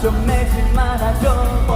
좀 내지 말아줘.